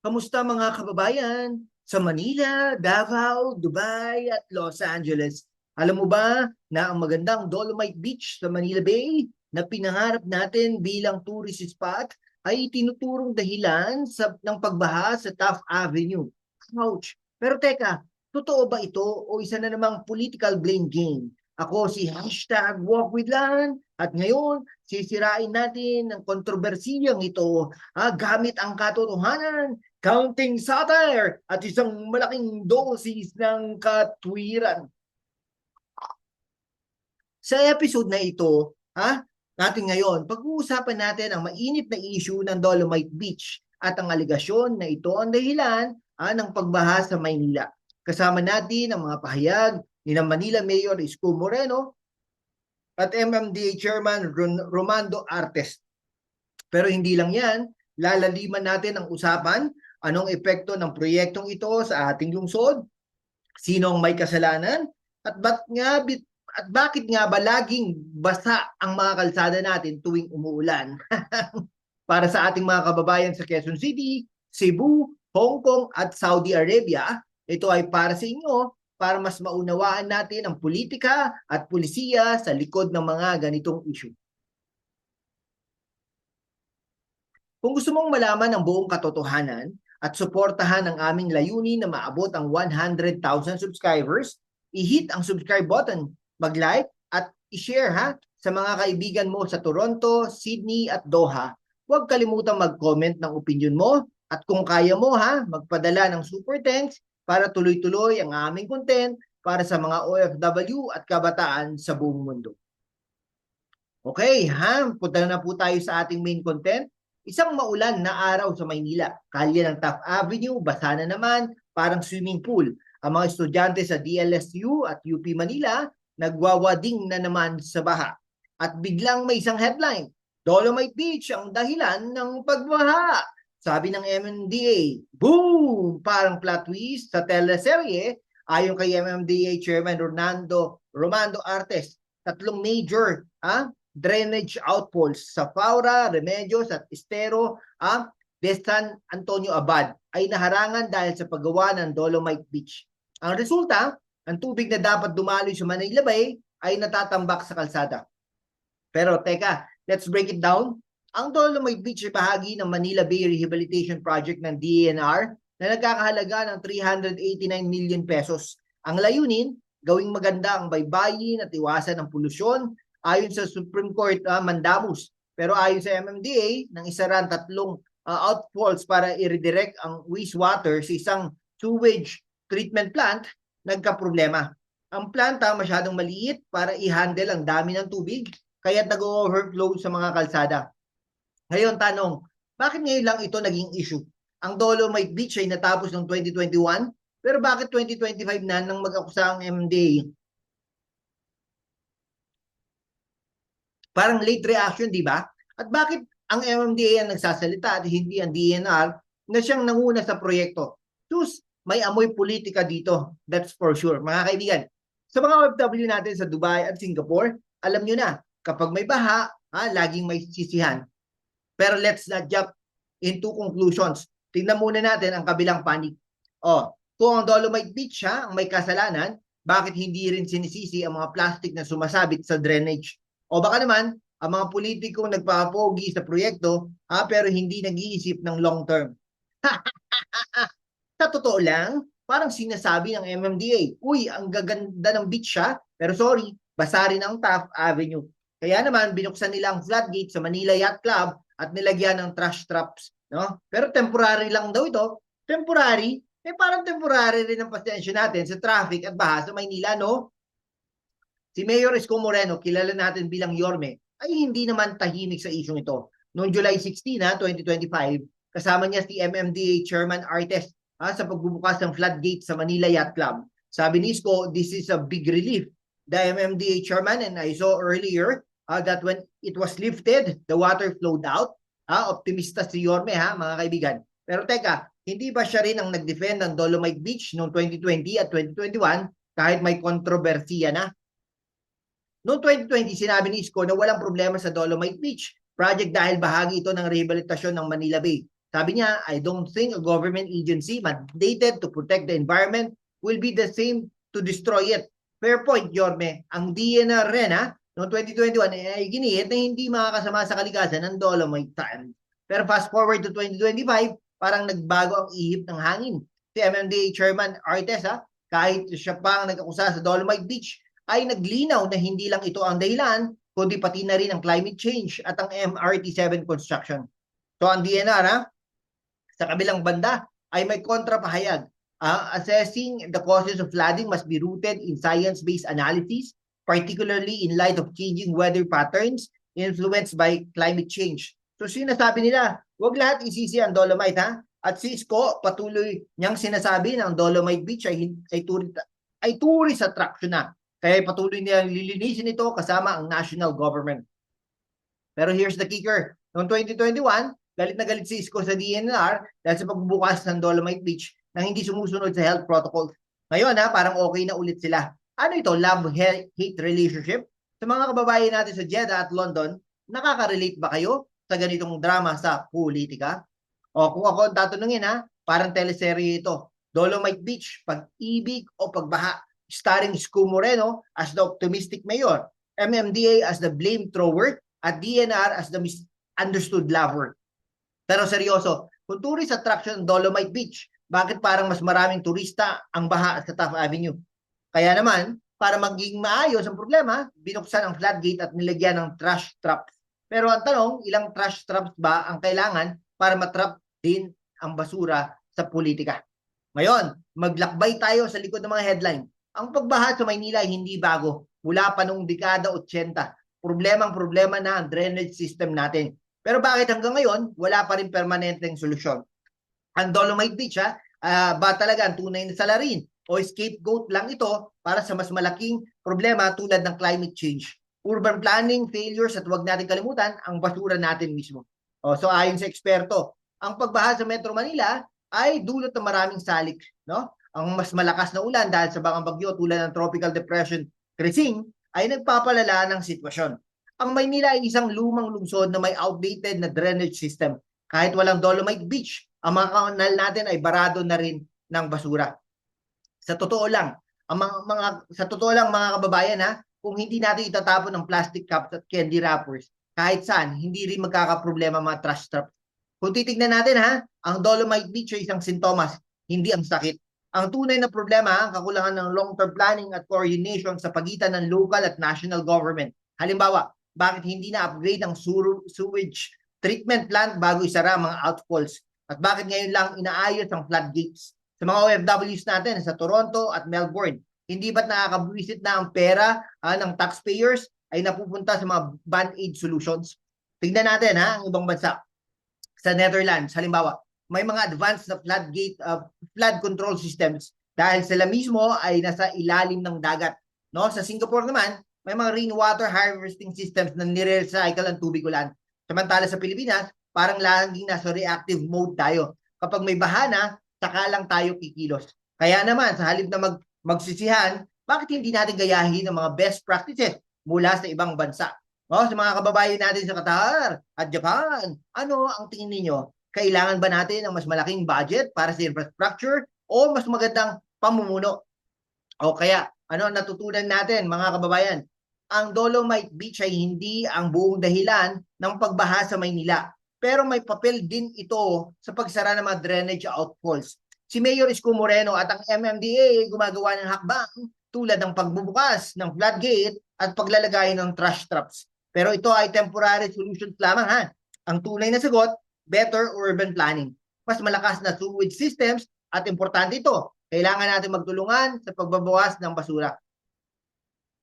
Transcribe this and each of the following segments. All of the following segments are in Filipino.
Kamusta mga kababayan sa Manila, Davao, Dubai at Los Angeles? Alam mo ba na ang magandang Dolomite Beach sa Manila Bay na pinangarap natin bilang tourist spot ay tinuturong dahilan sa, ng pagbaha sa Taft Avenue. Ouch! Pero teka, totoo ba ito o isa na namang political blame game? Ako si hashtag walk with land at ngayon sisirain natin ang kontrobersiyang ito ah, gamit ang katotohanan counting satire at isang malaking dosis ng katwiran. Sa episode na ito, ha, natin ngayon, pag-uusapan natin ang mainit na issue ng Dolomite Beach at ang aligasyon na ito ang dahilan ha, ng pagbaha sa Maynila. Kasama natin ang mga pahayag ni Manila Mayor Isko Moreno at MMDA Chairman Romando Artes. Pero hindi lang yan, lalaliman natin ang usapan anong epekto ng proyektong ito sa ating lungsod, sino ang may kasalanan, at ba't nga at bakit nga ba laging basa ang mga kalsada natin tuwing umuulan? Para sa ating mga kababayan sa Quezon City, Cebu, Hong Kong at Saudi Arabia, ito ay para sa inyo para mas maunawaan natin ang politika at pulisiya sa likod ng mga ganitong issue. Kung gusto mong malaman ang buong katotohanan at suportahan ang aming layunin na maabot ang 100,000 subscribers, i-hit ang subscribe button, mag-like at i-share ha sa mga kaibigan mo sa Toronto, Sydney at Doha. Huwag kalimutang mag-comment ng opinion mo at kung kaya mo ha, magpadala ng super thanks para tuloy-tuloy ang aming content para sa mga OFW at kabataan sa buong mundo. Okay, ha? Punta na po tayo sa ating main content. Isang maulan na araw sa Maynila. Kalye ng Taft Avenue, basa na naman, parang swimming pool. Ang mga estudyante sa DLSU at UP Manila, nagwawading na naman sa baha. At biglang may isang headline, Dolomite Beach ang dahilan ng pagbaha. Sabi ng MMDA, boom! Parang plot twist sa teleserye, ayon kay MMDA Chairman Ronaldo Romando Artes, tatlong major ah, drainage outfalls sa Faura, Remedios at Estero ah, de San Antonio Abad ay naharangan dahil sa paggawa ng Dolomite Beach. Ang resulta, ang tubig na dapat dumaloy sa Manila Bay ay natatambak sa kalsada. Pero teka, let's break it down. Ang Dolomite Beach ay bahagi ng Manila Bay Rehabilitation Project ng DENR na nagkakahalaga ng 389 million pesos. Ang layunin, gawing maganda ang baybayin at iwasan ang polusyon ayon sa Supreme Court uh, mandamus. Pero ayon sa MMDA, nang isaran tatlong uh, outfalls para i-redirect ang wastewater sa isang sewage treatment plant, nagka-problema. Ang planta masyadong maliit para i-handle ang dami ng tubig, kaya nag-overflow sa mga kalsada. Ngayon, tanong, bakit ngayon lang ito naging issue? Ang Dolomite Beach ay natapos noong 2021, pero bakit 2025 na nang mag-akusa ang MMDA? Parang late reaction, di ba? At bakit ang MMDA ang nagsasalita at hindi ang DNR na siyang nanguna sa proyekto? Sus, may amoy politika dito. That's for sure. Mga kaibigan, sa mga OFW natin sa Dubai at Singapore, alam nyo na, kapag may baha, ha, laging may sisihan. Pero let's not jump into conclusions. Tingnan muna natin ang kabilang panig. Oh, kung ang Dolomite Beach ha, ang may kasalanan, bakit hindi rin sinisisi ang mga plastic na sumasabit sa drainage? O baka naman, ang mga politikong nagpapogi sa proyekto, ha, pero hindi nag-iisip ng long term. sa totoo lang, parang sinasabi ng MMDA, uy, ang gaganda ng beach siya, pero sorry, basa rin ang Taft Avenue. Kaya naman, binuksan nila ang floodgate sa Manila Yacht Club at nilagyan ng trash traps. No? Pero temporary lang daw ito. Temporary, eh parang temporary rin ang pasensya natin sa traffic at baha sa Maynila, no? Si Mayor Isko Moreno, kilala natin bilang Yorme, ay hindi naman tahimik sa isyong ito. Noong July 16, ha, 2025, kasama niya si MMDA Chairman Artes ha, sa pagbubukas ng floodgate sa Manila Yacht Club. Sabi ni Isko, this is a big relief. The MMDA Chairman and I saw earlier uh, that when it was lifted, the water flowed out. Ha, optimista si Yorme ha, mga kaibigan. Pero teka, hindi ba siya rin ang nag-defend ng Dolomite Beach noong 2020 at 2021 kahit may kontrobersiya na? Noong 2020, sinabi ni Isko na walang problema sa Dolomite Beach project dahil bahagi ito ng rehabilitasyon ng Manila Bay. Sabi niya, I don't think a government agency mandated to protect the environment will be the same to destroy it. Fair point, Yorme. Ang DNR rin, ha, noong 2021, eh, ay giniit na hindi makakasama sa kalikasan ng dolomite sand. Pero fast forward to 2025, parang nagbago ang ihip ng hangin. Si MMDA Chairman Artes, ha, kahit siya pa ang nagkakusa sa Dolomite Beach, ay naglinaw na hindi lang ito ang dahilan, kundi pati na rin ang climate change at ang MRT-7 construction. So ang DNR, ha, sa kabilang banda, ay may kontrapahayag. Ah, assessing the causes of flooding must be rooted in science-based analysis, particularly in light of changing weather patterns influenced by climate change. So sinasabi nila, wag lahat isisi ang Dolomite ha. At si patuloy niyang sinasabi na Dolomite Beach ay, ay, ay tourist attraction na. Kaya patuloy nilang lilinisin ito kasama ang national government. Pero here's the kicker. Noong 2021, galit na galit si Isko sa DNR dahil sa pagbubukas ng Dolomite Beach nang hindi sumusunod sa health protocols. Ngayon ha, parang okay na ulit sila. Ano ito? Love-hate relationship? Sa mga kababayan natin sa Jeddah at London, nakaka-relate ba kayo sa ganitong drama sa politika? O kung ako ang tatanungin ha, parang teleserye ito. Dolomite Beach, pag-ibig o pagbaha. Starring Isko Moreno as the optimistic mayor, MMDA as the blame thrower, at DNR as the misunderstood lover. Pero seryoso, kung tourist attraction ng Dolomite Beach, bakit parang mas maraming turista ang baha sa Taft Avenue? Kaya naman, para maging maayos ang problema, binuksan ang floodgate at nilagyan ng trash traps. Pero ang tanong, ilang trash traps ba ang kailangan para matrap din ang basura sa politika? Ngayon, maglakbay tayo sa likod ng mga headline. Ang pagbaha sa Maynila ay hindi bago. Mula pa noong dekada 80, problemang problema na ang drainage system natin. Pero bakit hanggang ngayon, wala pa rin permanenteng solusyon? Ang Dolomite Beach, ha, ah, ba talaga ang tunay na salarin? O scapegoat lang ito para sa mas malaking problema tulad ng climate change? Urban planning, failures, at huwag natin kalimutan, ang basura natin mismo. O, so ayon sa eksperto, ang pagbaha sa Metro Manila ay dulot ng maraming salik. No? Ang mas malakas na ulan dahil sa bangang bagyo tulad ng Tropical Depression Krising ay nagpapalala ng sitwasyon. Ang Maynila ay isang lumang lungsod na may outdated na drainage system. Kahit walang Dolomite Beach, ang mga kanal natin ay barado na rin ng basura. Sa totoo lang, ang mga, mga sa totoo lang mga kababayan ha, kung hindi natin itatapon ng plastic cups at candy wrappers, kahit saan, hindi rin magkakaproblema mga trash traps. Kung titignan natin ha, ang Dolomite Beach ay isang sintomas, hindi ang sakit. Ang tunay na problema, ang kakulangan ng long-term planning at coordination sa pagitan ng local at national government. Halimbawa, bakit hindi na-upgrade ang sewage treatment plant bago isara ang mga outfalls? At bakit ngayon lang inaayos ang floodgates? Sa mga OFWs natin sa Toronto at Melbourne, hindi ba't nakakabwisit na ang pera uh, ng taxpayers ay napupunta sa mga band-aid solutions? Tingnan natin ha, ang ibang bansa. Sa Netherlands, halimbawa, may mga advanced na floodgate uh, flood control systems dahil sila mismo ay nasa ilalim ng dagat. No, sa Singapore naman, may mga rainwater harvesting systems na nire-recycle ang tubig ulan. Samantala sa Pilipinas, parang laging nasa reactive mode tayo. Kapag may baha na, saka lang tayo kikilos. Kaya naman, sa halip na mag magsisihan, bakit hindi natin gayahin ang mga best practices mula sa ibang bansa? No, sa mga kababayan natin sa Qatar at Japan, ano ang tingin ninyo? Kailangan ba natin ng mas malaking budget para sa infrastructure o mas magandang pamumuno? O kaya, ano natutunan natin mga kababayan? Ang Dolomite Beach ay hindi ang buong dahilan ng pagbaha sa Maynila. Pero may papel din ito sa pagsara ng mga drainage outfalls. Si Mayor Isko Moreno at ang MMDA ay gumagawa ng hakbang tulad ng pagbubukas ng floodgate at paglalagay ng trash traps. Pero ito ay temporary solutions lamang ha. Ang tunay na sagot better urban planning. Mas malakas na sewage systems at importante ito, kailangan natin magtulungan sa pagbabawas ng basura.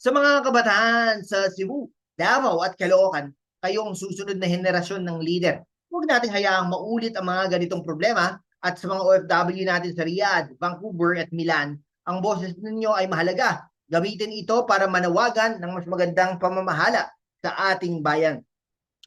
Sa mga kabataan sa Cebu, Davao at Caloocan, kayong susunod na henerasyon ng leader. Huwag natin hayaang maulit ang mga ganitong problema at sa mga OFW natin sa Riyadh, Vancouver at Milan, ang boses ninyo ay mahalaga. Gamitin ito para manawagan ng mas magandang pamamahala sa ating bayan.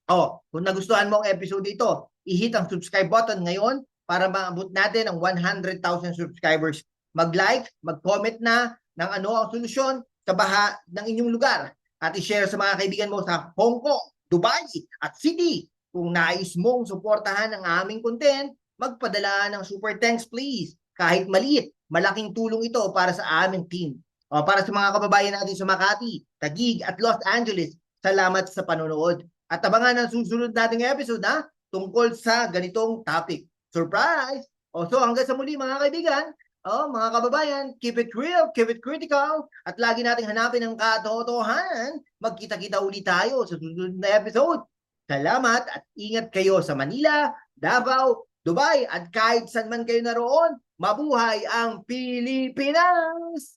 Oh, kung nagustuhan mo ang episode dito, i-hit ang subscribe button ngayon para maabot natin ang 100,000 subscribers. Mag-like, mag-comment na ng ano ang solusyon sa baha ng inyong lugar at i-share sa mga kaibigan mo sa Hong Kong, Dubai at City Kung nais mong suportahan ang aming content, magpadala ng super thanks please. Kahit maliit, malaking tulong ito para sa aming team. O para sa mga kababayan natin sa Makati, Taguig at Los Angeles, salamat sa panonood. At abangan ang susunod nating episode ha, tungkol sa ganitong topic. Surprise! O so hanggang sa muli mga kaibigan, oh, mga kababayan, keep it real, keep it critical, at lagi nating hanapin ang katotohanan. Magkita-kita ulit tayo sa susunod na episode. Salamat at ingat kayo sa Manila, Davao, Dubai at kahit saan man kayo naroon, mabuhay ang Pilipinas!